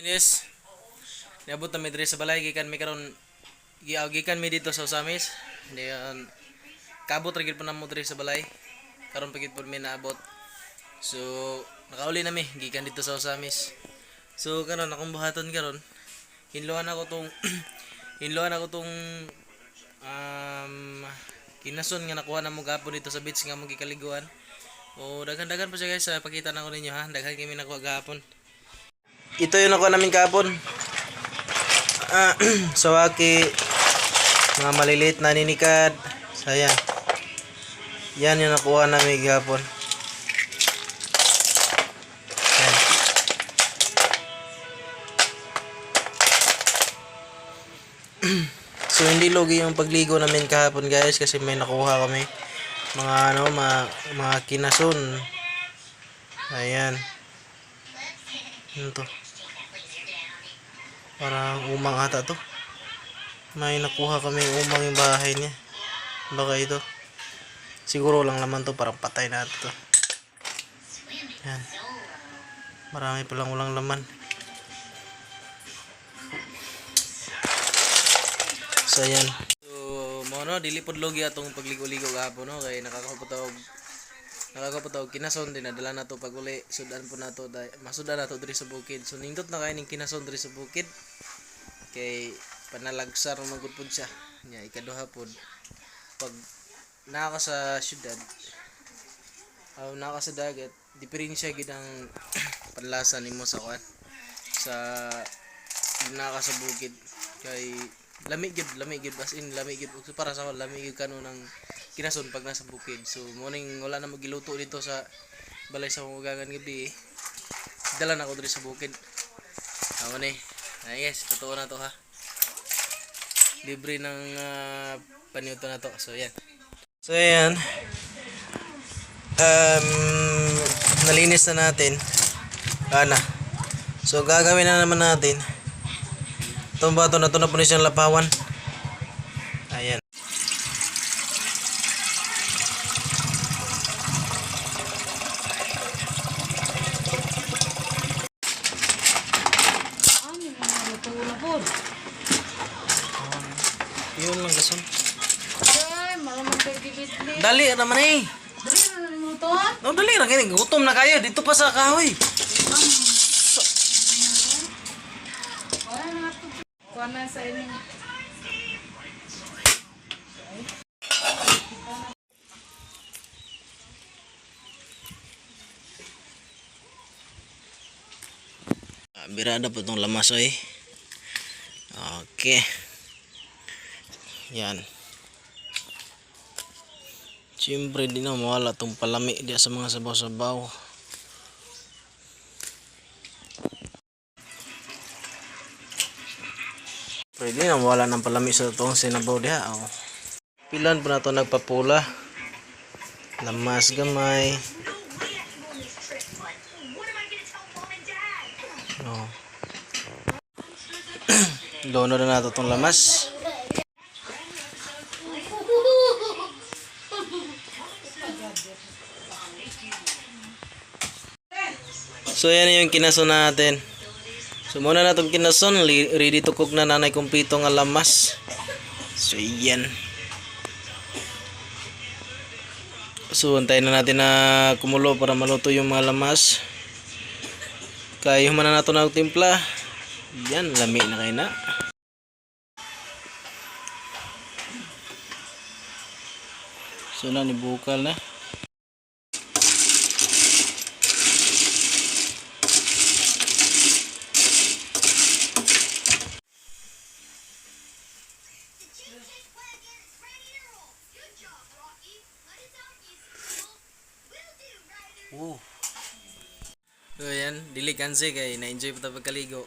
Inis. Niabot na mi diri sa balay gikan mi karon giaw gikan mi dito sa Usamis. Hindi yan kabot ra gid pa namo diri sa balay. Karon pagit po mi naabot. So nakauli na mi gikan dito sa Usamis. So karon akong buhaton karon. Hinluan ako tong hinluan ako tong um, kinason nga nakuha na mo gapon dito sa beach nga mo gikaliguan. O daghan-daghan pa siya guys, sa pakita na ko ninyo ha. Daghan kami nakuha gapon. Ito yung nakuha namin kahapon. Ah, sawaki, mga maliliit na ninikad. So, ayan. Yan yung nakuha namin kahapon. Yan. so, hindi logi yung pagligo namin kahapon guys kasi may nakuha kami. Mga ano, mga, mga kinason. Ayan. Ano to? Parang umang ata to. May nakuha kami umang yung bahay niya. Baka ito. Siguro lang naman to parang patay na to. Yan. Marami palang walang laman. So yan. So mo no dili pod logi atong pagligo-ligo gahapon no kay nakakaputaw nakakaputaw kinason din nadala na to pag uli sudan po nato day masudan nato diri sa bukid. So nindot na kay ning kinason diri sa bukid. Kay panalagsar magud pud siya. Nya ikaduha pod pag naa sa syudad aw naa sa dagat diferensya gid ang panlasa nimo sa kwan. Sa naa sa bukid. Kay lamig gid lamig gid as in lamig gid para sa ako lamig gid kano ng kinason pag nasa bukid so morning wala na magiluto dito sa balay sa ugagan gabi dala na ako diri sa bukid Amo ni. Ah, yes, totoo na to ha. Libre ng uh, paniuto na to. So yan. So yan. Um, nalinis na natin. Ana. So gagawin na naman natin. Itong bato na to na po siyang lapawan. Ayan. Ano yung mga luto na po? Yun lang gason. Ay, malamang kayo gibitli. Dali naman eh. Dali na na luto? No, dali na kini. Gutom na kayo dito pa sa kahoy. Wala na nga ito. Kuha na sa inyo. Birada po itong lamas oy. Okay. Yan. Siyempre di na mawala itong palami diya sa mga sabaw-sabaw. Pwede na mawala ng palami sa itong sinabaw diya. Oh. Pilan po na ito nagpapula. Lamas gamay. Oh. Dono na nato tong lamas. So yan yung kinason natin. So muna na itong kinason, ready to cook na nanay kong pito nga. So yan. So antayin na natin na kumulo para maluto yung mga lamas. Kaya human na nato na timpla. Yan, lami na kayo na. So na ni bukal na. Woo. So yan, dili kanse kay na-enjoy pa ta pagkaligo.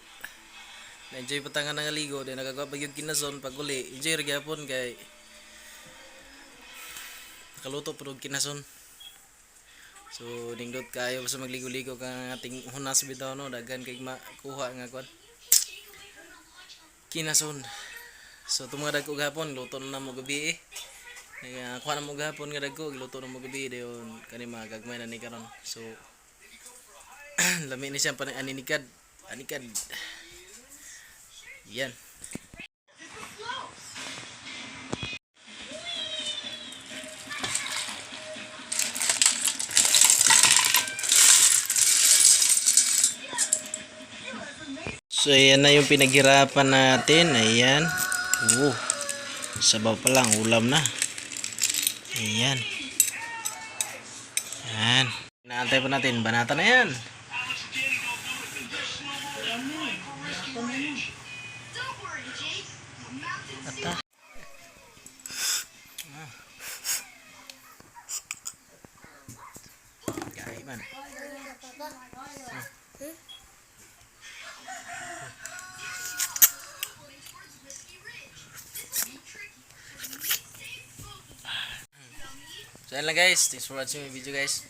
Na-enjoy pa ta nga nangaligo, di nagagawa pag yung kinason pag uli. Enjoy ra gyapon kay nakaluto og kinason. So nindot kayo sa magligo-ligo ka nga ating hunas bitaw no, daghan kay makuha nga kwan. Kinason. So itong mga dagko gapon, luto na mo gabi eh. Kaya kuha na mo gapon nga dagko, luto na mo gabi dayon kani mga gagmay na ni karon. So lami ni siya pa anikad anikad Yan. So, ayan na yung pinaghirapan natin. Ayan. Oh, sabaw pa lang. Ulam na. Ayan. Ayan. Inaantay pa natin. Banata na yan. Ata. Ah. So, yan lang guys. Thanks for watching my video guys.